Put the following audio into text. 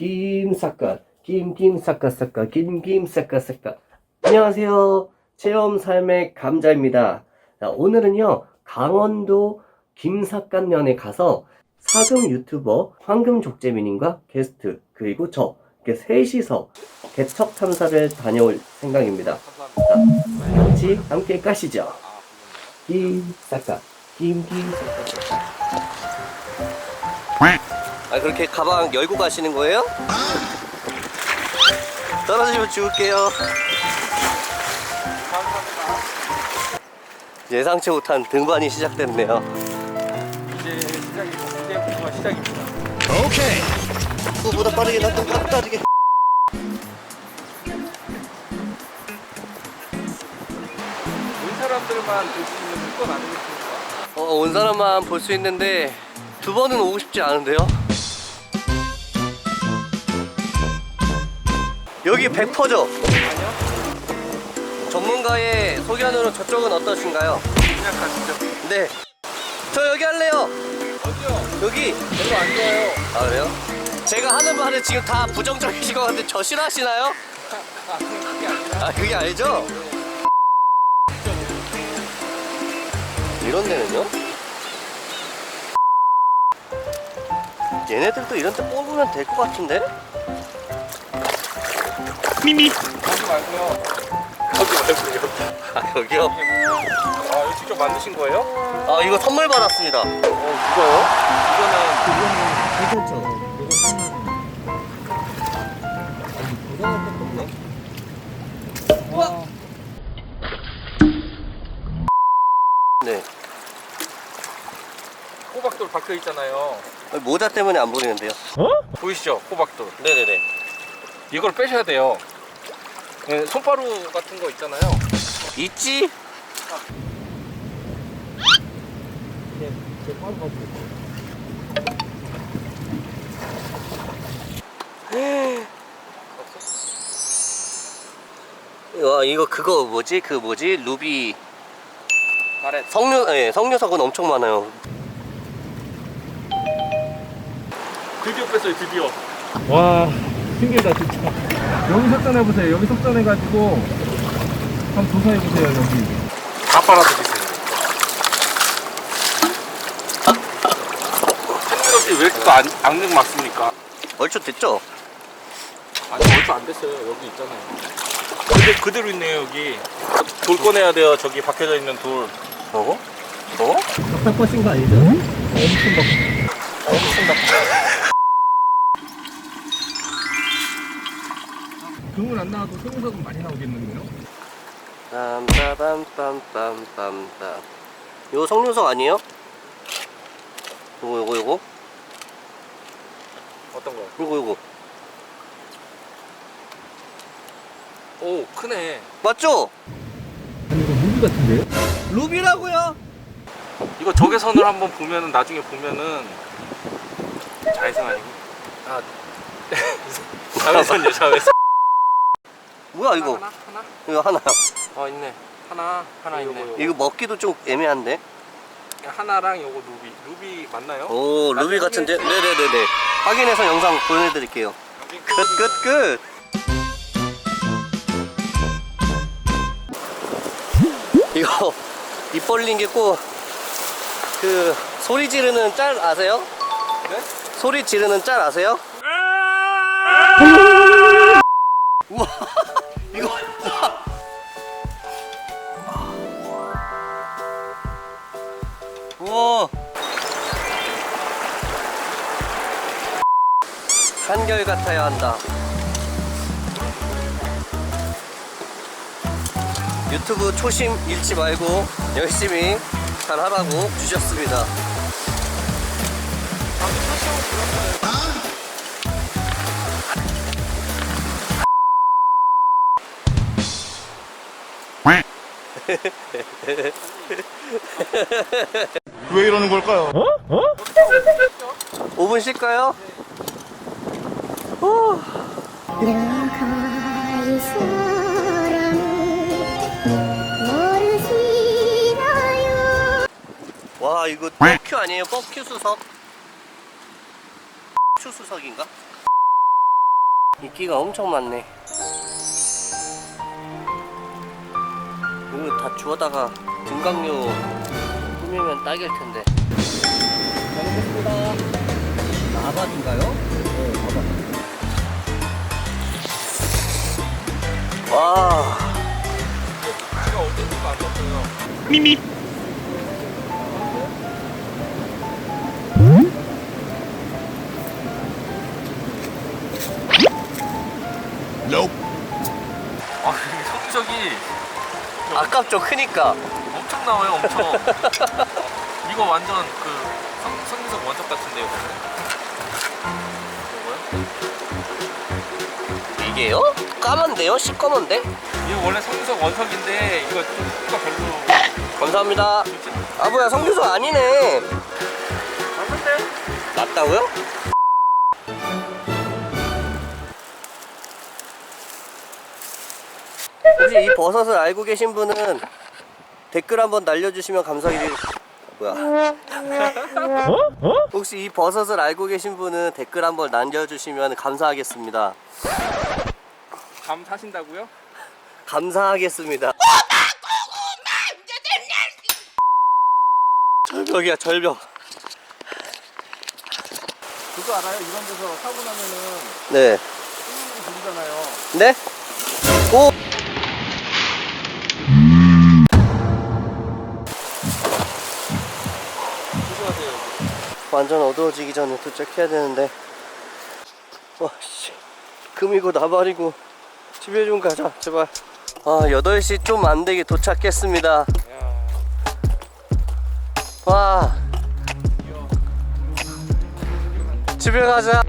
김사카 김김사카사카 김김사카사카 안녕하세요. 체험 삶의 감자입니다. 자, 오늘은요 강원도 김삿갓면에 가서 사금 유튜버 황금족재민님과 게스트 그리고 저 이렇게 셋이서 개척 탐사를 다녀올 생각입니다. 자, 같이 함께 가시죠. 김사카 김김사카 아 그렇게 가방 열고 가시는 거예요? 떨어지면 죽을게요. 예상치 못한 등반이 시작됐네요. 이제 시작이 이제부터가 시작입니다. 그보다 빠르게 나좀 빠르게. 온 사람들만 볼 수 있는 물건 아니겠습니까? 어, 온 사람만 볼 수 있는데 두 번은 오고 싶지 않은데요? 여기 100%죠? 아니요. 전문가의 소견으로 저쪽은 어떠신가요? 그냥 가시죠. 네. 저 여기 할래요. 어디요? 여기. 별로 안 좋아요. 아 그래요? 제가 하는 말은 지금 다 부정적이신 것 같은데 저 싫어하시나요? 아, 아 그게 아니죠? 이런 데는요? 얘네들도 이런 데 뽑으면 될 것 같은데? 가지 말고요. 가지 말고요. 아 여기요? 아, 이거 직접 만드신 거예요? 아 이거 선물 받았습니다 어, 이거요? 이거는 괜찮죠? 와. 네 호박돌 박혀 있잖아요. 모자 때문에 안 보이는데요 보이시죠? 호박돌. 네네네 이걸 빼셔야 돼요. 네, 손바루 같은 거 있잖아요. 있지? 와 이거 그거 뭐지? 그 뭐지? 루비 가렛. 석류 예, 석류석은 엄청 많아요. 드디어 뺐어요, 드디어. 와, 힘들다, 진짜. 여기 석전해보세요. 여기 석전해가지고, 한번 조사해보세요, 여기. 다 빨아드리세요. 팬들 없이 왜 이렇게 안, 악력 맞습니까? 얼추 됐죠? 아니, 얼마 안 됐어요. 여기 있잖아요. 그대, 그대로 있네요, 여기. 돌 꺼내야 돼요, 저기 박혀져 있는 돌. 어? 어? 딱 거신 거 아니죠? 엄청 막 엄청 나 그물 안 나와도 소금석은 많이 나오겠는데요? 빰빠밤빰빰빰빰 이거 석류석 아니에요? 요거 요거 요거 어떤 거? 요거 요거 오, 크네. 맞죠? 아니 이거 무기 같은데요? 루비라고요? 이거 적외선을 한번 보면은 나중에 보면은 자외선 아니고 아 자외선이요 자외선 뭐야 이거? 하나 하나? 이거 하나 어 있네. 하나 하나 있네. 이거 먹기도 좀 애매한데? 하나랑 요거 루비. 루비 맞나요? 오 루비 같은데? 네네네네. 확인해서 영상 보내드릴게요. 끝 끝 끝! 이거 입 벌린 게 꼭 그 소리 지르는 짤 아세요? 네? 소리 지르는 짤 아세요? 우와. 이거 우와. 한결 같아야 한다. 유튜브 초심 잃지 말고 열심히 잘 하라고 주셨습니다 왜 이러는 걸까요? 5분 쉴까요? 나의 사랑을 모르시나요? 와 이거 뻑큐 아니에요? 뻑큐 수석 큐 수석인가? 이끼가 엄청 많네. 이거 다 주워다가 등강류 꾸미면 딱일 텐데. 잘 먹겠습니다. 나바인가요? 네, 나바. 와. 제가 어제도 안 봤어요. 아, 이 성적이 아깝죠, 크니까. 엄청 나와요, 엄청. 이거 완전 그 성, 성민석 원석 같은데요. 이거요? 이게요? 까만데요? 시꺼먼데? 이거 원래 성민석 원석인데 이거 좀 크기가 별로 감사합니다. 아 뭐야 성규석 아니네. 않은데? 맞다고요? 혹시 이 버섯을 알고 계신 분은 댓글 한번 날려주시면 감사드릴 뭐야? 혹시 이 버섯을 알고 계신 분은 댓글 한번 남겨주시면 감사하겠습니다. 감 사신다고요? 감사하겠습니다. 절벽이야 절벽. 그거 알아요? 이런 데서 사고 나면은 네. 띵 부르잖아요. 네? 오! 완전 어두워지기 전에 도착해야 되는데. 와씨. 금이고 나발이고. 집에 좀 가자 제발. 아 8시 좀 안되게 도착했습니다. 야, 와. 집에 가자